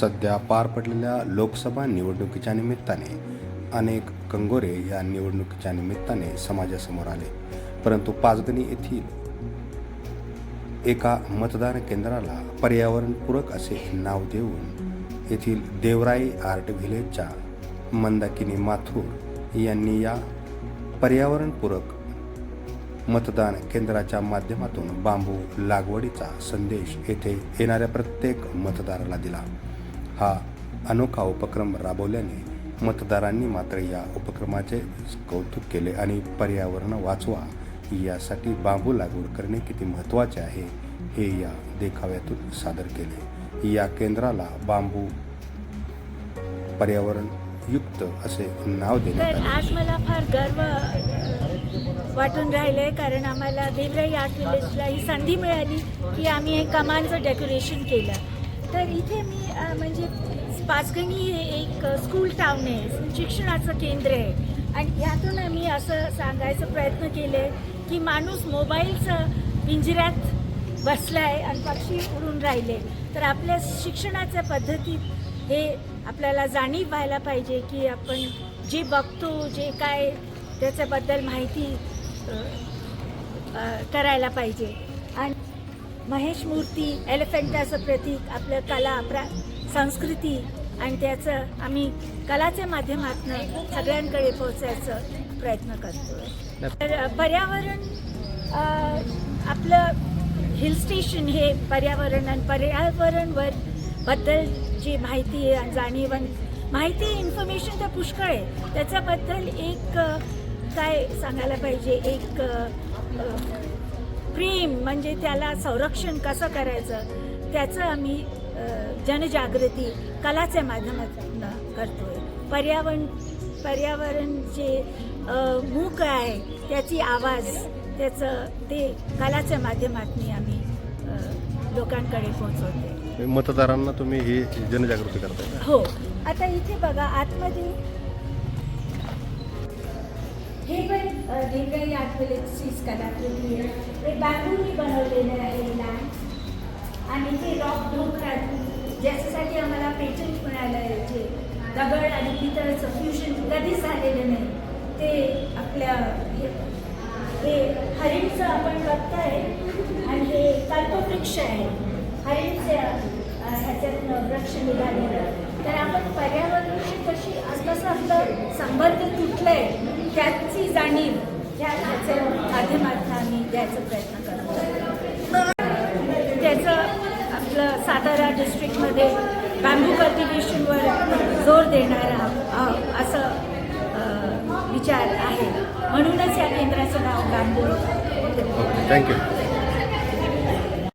सध्या पार पडलेल्या लोकसभा निवडणुकीच्या निमित्ताने अनेक कंगोरे या निवडणुकीच्या निमित्ताने समाजासमोर आले. परंतु पाचगणी येथील एका मतदान केंद्राला पर्यावरणपूरक असे नाव देऊन येथील देवराई आर्ट व्हिलेजच्या मंदाकिनी माथूर यांनी या पर्यावरणपूरक मतदान केंद्राच्या माध्यमातून बांबू लागवडीचा संदेश येथे येणाऱ्या प्रत्येक मतदाराला दिला. हा अनोखा उपक्रम राबवल्याने मतदारांनी मात्र या उपक्रमाचे कौतुक केले आणि पर्यावरण वाचवा यासाठी बांबू लागवड करणे किती महत्त्वाचे आहे हे या देखाव्यातून सादर केले. या केंद्राला बांबू पर्यावरण युक्त असे नाव देण्यात आले. आज मला फार गर्व वाटून राहिलंय कारण आम्हाला देवराई आर्ट विलेजला ही संधी मिळाली की आम्ही हे कमांचं डेकोरेशन केलं. तर इथे मी म्हणजे पाचगणी हे एक स्कूल टाउन आहे. शिक्षणाचं केंद्र आहे. आणि यातून मी असं सांगायचा प्रयत्न केले की माणूस मोबाईलचं पिंजऱ्यात आहे आणि पक्षी उडून राहिले. तर आपल्या शिक्षणाच्या पद्धतीत हे आपल्याला जाणीव व्हायला पाहिजे की आपण जे बघतो जे काय त्याच्याबद्दल माहिती करायला पाहिजे. आणि महेश मूर्ती एलिफंटाचं प्रतीक आपलं कला प्रा संस्कृती आणि त्याचं आम्ही कलाच्या माध्यमातून सगळ्यांकडे पोहोचायचं प्रयत्न करतो तर पर्यावरण आपलं हिल स्टेशन हे पर्यावरण आणि पर्यावरणवर बद्दल जी माहिती आहे जाणीव माहिती इन्फॉर्मेशन तर पुष्कळ आहे. त्याच्याबद्दल एक काय सांगायला पाहिजे? एक म्हणजे त्याला संरक्षण कसं करायचं त्याचं आम्ही जनजागृती कलाच्या माध्यमातून करतोय. पर्यावरण पर्यावरण जे मूक आहे त्याची आवाज त्याचं ते कलाच्या माध्यमातून आम्ही लोकांकडे पोहोचवते मतदारांना तुम्ही ही जनजागृती करताय? हो. आता इथे बघा आतमध्ये हे पण विलेजचीच कलाकृती आहे हे बॅम्बूनी बनवलेलं आहे लँड आणि ते रॉक ढोकरातून ज्याच्यासाठी आम्हाला पेटंट मिळालं याचे दगड आणि पितळचं फ्युजन कधीच झालेलं नाही ते आपल्या हे- हे हरिणचं आपण बघताय आणि हे कल्पवृक्ष आहे. हरिणच्या ह्याच्यातनं वृक्ष निघालेलं तर आपण पर्यावरणाशी कशी असं कसं आपला संबंध तुटलंय त्याची जाणीव ह्याच्या माध्यमातून आम्ही द्यायचा प्रयत्न करतो त्याचं आपलं सातारा डिस्ट्रिक्टमध्ये बॅम्बू कल्टिवेशनवर जोर देणारा अ, असं विचार आहे. म्हणूनच या केंद्राचं नाव बॅम्बू थँक्यू